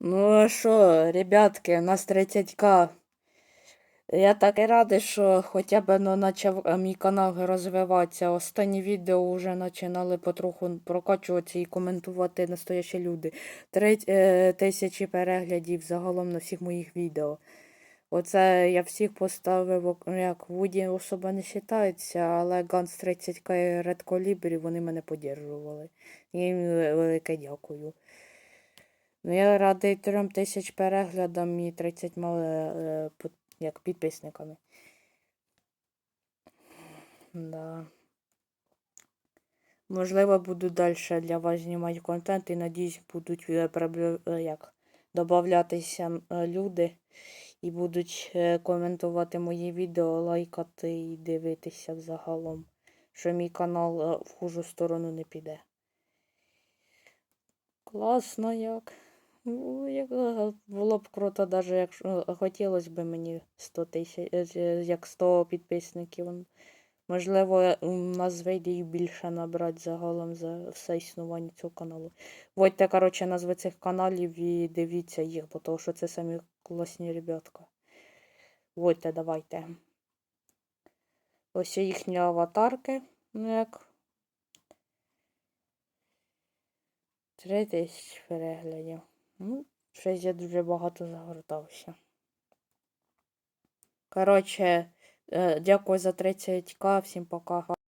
Ну а що, ребятки, у нас 30к. Я так і радий, що хоча б ну, почав е, мій канал розвиватися. Останні відео вже починали потроху прокачуватися і коментувати настоящі люди. Три е, тисячі переглядів загалом на всіх моїх відео. Оце я всіх поставив, як Вуді особа не вважається, але Ганс 30к і Red Colibri, вони мене підтримували. Їм велике дякую. Ну, я радий трьом тисяч переглядам і 30 мали, е, под- як підписниками. Да. Можливо, буду далі для вас знімати контент і надіюсь, будуть е, е, як, додатися люди і будуть е, коментувати мої відео, лайкати і дивитися взагалом, що мій канал е, в хужу сторону не піде. Класно як. Ну, е, було б круто, навіть якщо е, хотілося б мені 100 тисяч, е, як 100 підписників. Можливо, у нас вийде і більше набрати загалом за все існування цього каналу. Вводьте, коротше, назви цих каналів і дивіться їх, бо тому що це самі класні ребятка. Вводьте, давайте. Ось їхні аватарки. Ну як. Три тисячі переглядів. Ну, щось я дуже багато загортався. Коротше, е, дякую за 30к, всім пока.